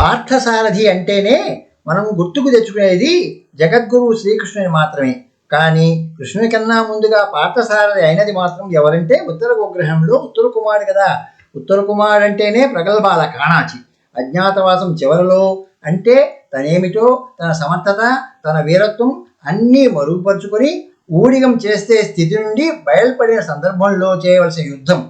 పార్థసారథి అంటేనే మనం గుర్తుకు తెచ్చుకునేది జగద్గురువు శ్రీకృష్ణుని మాత్రమే. కానీ కృష్ణుని కన్నా ముందుగా పార్థసారథి అయినది మాత్రం ఎవరంటే ఉత్తర గోగ్రహంలో ఉత్తర కుమారుడు కదా. ఉత్తర కుమారుడు అంటేనే ప్రగల్భాల కాణాచి. అజ్ఞాతవాసం చివరలో అంటే తనేమిటో తన సమర్థత తన వీరత్వం అన్నీ మరుగుపరుచుకొని ఊడిగం చేస్తే స్థితి నుండి బయలుపడిన సందర్భంలో చేయవలసిన యుద్ధం.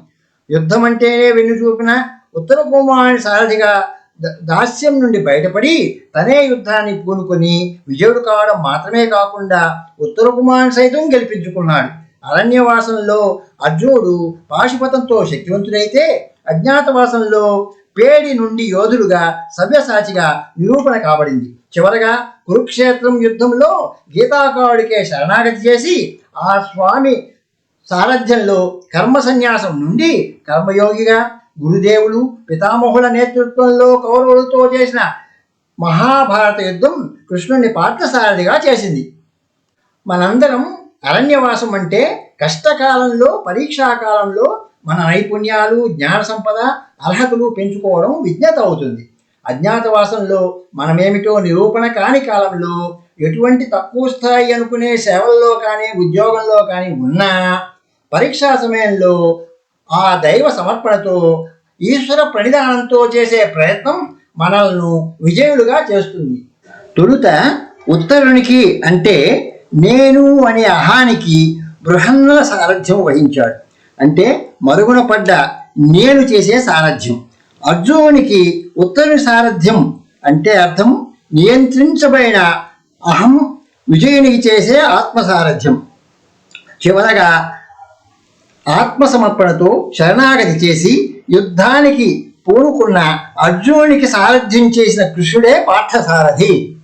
యుద్ధం అంటేనే వెన్ను చూపిన ఉత్తర కుమారుని సారథిగా దాస్యం నుండి బయటపడి తనే యుద్ధాన్ని పూనుకొని విజయుడు కావడం మాత్రమే కాకుండా ఉత్తర కుమారుని సైతం గెలిపించుకున్నాడు. అరణ్యవాసంలో అర్జునుడు పాశుపతంతో శక్తివంతుడైతే అజ్ఞాతవాసంలో పేడి నుండి యోధుడుగా సవ్యసాచిగా నిరూపణ కాబడింది. చివరగా కురుక్షేత్రం యుద్ధంలో గీతాకారుడికే శరణాగతి చేసి ఆ స్వామి సారథ్యంలో కర్మ సన్యాసం నుండి కర్మయోగిగా గురుదేవులు పితామహుల నేతృత్వంలో కౌరవులతో చేసిన మహాభారత యుద్ధం కృష్ణుని పార్థసారథిగా చేసింది. మనందరం అరణ్యవాసం అంటే కష్టకాలంలో పరీక్షాకాలంలో మన నైపుణ్యాలు జ్ఞాన సంపద అర్హతలు పెంచుకోవడం విజ్ఞత అవుతుంది. అజ్ఞాతవాసంలో మనమేమిటో నిరూపణ కాని కాలంలో ఎటువంటి తక్కువ స్థాయి అనుకునే సేవల్లో కానీ ఉద్యోగంలో కానీ ఉన్నా పరీక్షా సమయంలో ఆ దైవ సమర్పణతో ఈశ్వర ప్రణిధానంతో చేసే ప్రయత్నం మనల్ని విజయులుగా చేస్తుంది. తొలుత ఉత్తరునికి అంటే నేను అనే అహానికి బృహన్న సారథ్యం వహించాడు. అంటే మరుగున పడ్డ నేను చేసే సారథ్యం. అర్జునునికి ఉత్తరుని సారథ్యం అంటే అర్థం నియంత్రించబడిన అహం విజయునికి చేసే ఆత్మసారథ్యం. చివరగా ఆత్మసమర్పణతో శరణాగతి చేసి యుద్ధానికి పూనుకున్న అర్జునునికి సారథ్యం చేసిన కృష్ణుడే పార్థసారథి.